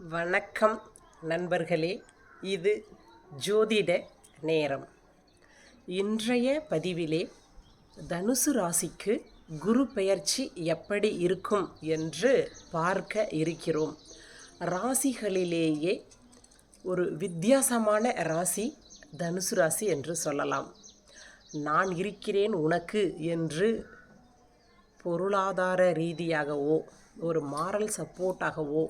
வணக்கம் நண்பர்களே இது ஜோதிட நேரம். இன்றைய பதிவிலே தனுசு ராசிக்கு குரு பெயர்ச்சி எப்படி இருக்கும் என்று பார்க்க இருக்கிறோம். ராசிகளிலேயே ஒரு வித்தியாசமான ராசி தனுசு ராசி என்று சொல்லலாம். நான் இருக்கிறேன் உனக்கு என்று பொருளாதார ரீதியாகவோ ஒரு மாரல் சப்போர்ட்டாகவோ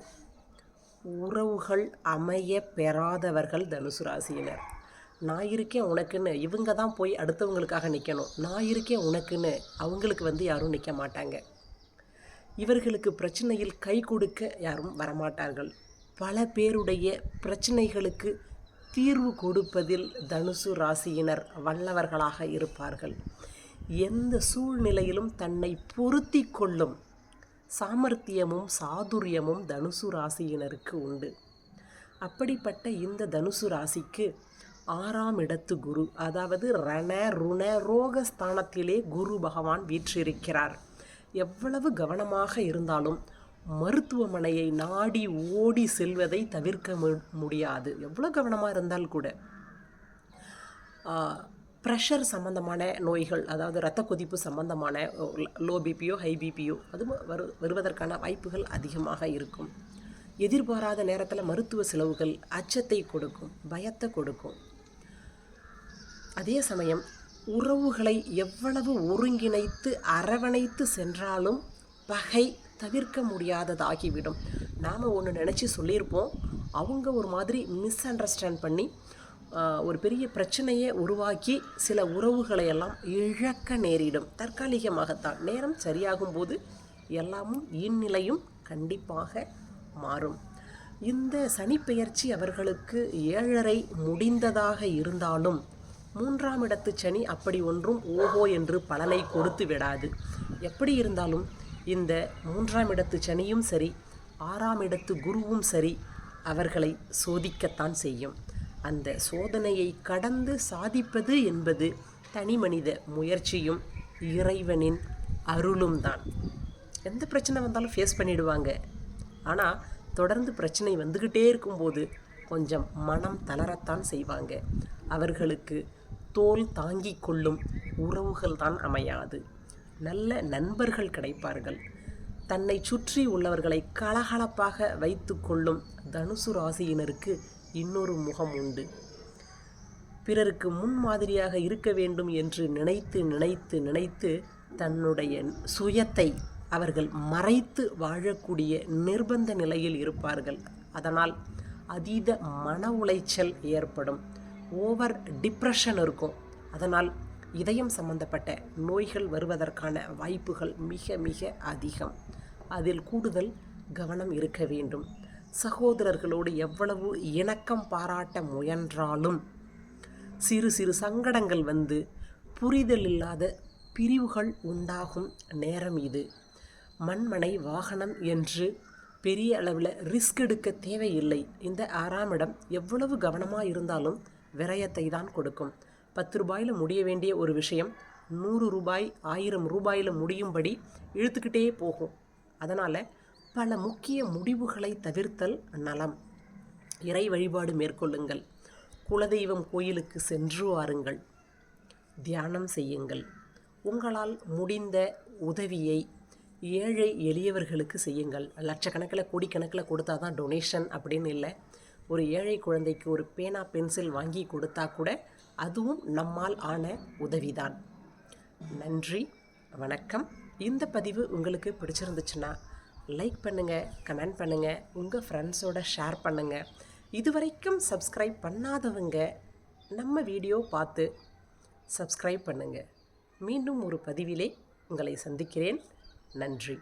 உறவுகள் அமைய பெறாதவர்கள் தனுசு ராசியினர். நான் இருக்கேன் உனக்குன்னு இவங்க தான் போய் அடுத்தவங்களுக்காக நிற்கணும் நான் இருக்கேன் உனக்குன்னு அவங்களுக்கு வந்து யாரும் நிற்க மாட்டாங்க. இவர்களுக்கு பிரச்சனையில் கை கொடுக்க யாரும் வரமாட்டார்கள். பல பேருடைய பிரச்சனைகளுக்கு தீர்வு கொடுப்பதில் தனுசு ராசியினர் வல்லவர்களாக இருப்பார்கள். எந்த சூழ்நிலையிலும் தன்னை பொருத்தி கொள்ளும் சாமர்த்தியமும் சாதுரியமும் தனுசு ராசியினருக்கு உண்டு. அப்படிப்பட்ட இந்த தனுசு ராசிக்கு ஆறாம் இடத்து குரு அதாவது ரண ருண ரோகஸ்தானத்திலே குரு பகவான் வீற்றிருக்கிறார். எவ்வளவு கவனமாக இருந்தாலும் மருத்துவமனையை நாடி ஓடி செல்வதை தவிர்க்க முடியாது. எவ்வளோ கவனமாக இருந்தால் கூட. ப்ரெஷர் சம்மந்தமான நோய்கள் அதாவது இரத்த கொதிப்பு சம்பந்தமான லோ பிபியோ ஹை பிபியோ அது வரு வருவதற்கான வாய்ப்புகள் அதிகமாக இருக்கும். எதிர்பாராத நேரத்தில் மருத்துவ செலவுகள் அச்சத்தை கொடுக்கும் பயத்தை கொடுக்கும். அதே சமயம் உறவுகளை எவ்வளவு ஒருங்கிணைத்து அரவணைத்து சென்றாலும் பகை தவிர்க்க முடியாததாகிவிடும். நாம் ஒன்று நினச்சி சொல்லியிருப்போம் அவங்க ஒரு மாதிரி மிஸ் அண்டர்ஸ்டாண்ட் பண்ணி ஒரு பெரிய பிரச்சனையை உருவாக்கி சில உறவுகளை எல்லாம் இழக்க நேரிடும். தற்காலிகமாகத்தான். நேரம் சரியாகும் போது எல்லாமும் இந்நிலையும் கண்டிப்பாக மாறும். இந்த சனிப்பெயர்ச்சி அவர்களுக்கு ஏழரை முடிந்ததாக இருந்தாலும் மூன்றாம் இடத்து சனி அப்படி ஒன்றும் ஓஹோ என்று பலனை கொடுத்து விடாது. எப்படி இருந்தாலும் இந்த மூன்றாம் இடத்து சனியும் சரி ஆறாம் இடத்து குருவும் சரி அவர்களை சோதிக்கத்தான் செய்யும். அந்த சோதனையை கடந்து சாதிப்பது என்பது தனி மனித முயற்சியும் இறைவனின் அருளும் தான். எந்த பிரச்சனை வந்தாலும் ஃபேஸ் பண்ணிடுவாங்க. ஆனால் தொடர்ந்து பிரச்சனை வந்துக்கிட்டே இருக்கும்போது கொஞ்சம் மனம் தளரத்தான் செய்வாங்க. அவர்களுக்கு தோல் தாங்கிக் கொள்ளும் உறவுகள் தான் அமையாது. நல்ல நண்பர்கள் கிடைப்பார்கள். தன்னை சுற்றி உள்ளவர்களை கலகலப்பாக வைத்து கொள்ளும் தனுசு ராசியினருக்கு இன்னொரு முகம் உண்டு. பிறருக்கு முன்மாதிரியாக இருக்க வேண்டும் என்று நினைத்து நினைத்து நினைத்து தன்னுடைய சுயத்தை அவர்கள் மறைத்து வாழக்கூடிய நிர்பந்த நிலையில் இருப்பார்கள். அதனால் அதீத மன உளைச்சல் ஏற்படும். ஓவர் டிப்ரெஷன் இருக்கும். அதனால் இதயம் சம்பந்தப்பட்ட நோய்கள் வருவதற்கான வாய்ப்புகள் மிக மிக அதிகம். அதில் கூடுதல் கவனம் இருக்க வேண்டும். சகோதரர்களோடு எவ்வளவு இணக்கம் பாராட்ட முயன்றாலும் சிறு சிறு சங்கடங்கள் வந்து புரிதல் இல்லாத பிரிவுகள் உண்டாகும் நேரம் இது. மண்மனை வாகனம் என்று பெரிய அளவில் ரிஸ்க் எடுக்க தேவையில்லை. இந்த ஆறாம் இடம் எவ்வளவு கவனமாக இருந்தாலும் விரயத்தை தான் கொடுக்கும். பத்து ரூபாயில் முடிய வேண்டிய ஒரு விஷயம் நூறு ரூபாய் ஆயிரம் ரூபாயில் முடியும்படி இழுத்துக்கிட்டே போகும். அதனால் பல முக்கிய முடிவுகளை தவிர்த்தல் நலம். இறை வழிபாடு மேற்கொள்ளுங்கள். குலதெய்வம் கோயிலுக்கு சென்று வாருங்கள். தியானம் செய்யுங்கள். உங்களால் முடிந்த உதவியை ஏழை எளியவர்களுக்கு செய்யுங்கள். லட்சக்கணக்கில் கோடிக்கணக்கில் கொடுத்தா தான் டொனேஷன் அப்படின்னு இல்லை. ஒரு ஏழை குழந்தைக்கு ஒரு பேனா பென்சில் வாங்கி கொடுத்தா கூட அதுவும் நம்மால் ஆன உதவிதான். நன்றி வணக்கம். இந்த பதிவு உங்களுக்கு பிடிச்சிருந்துச்சுன்னா லைக் பண்ணுங்கள் கமெண்ட் பண்ணுங்கள் உங்கள் ஃப்ரெண்ட்ஸோட ஷேர் பண்ணுங்கள் இது வரைக்கும் சப்ஸ்கிரைப் பண்ணாதவங்க நம்ம வீடியோ பார்த்து சப்ஸ்கிரைப் பண்ணுங்கள் மீண்டும் ஒரு பதிவிலே உங்களை சந்திக்கிறேன். நன்றி.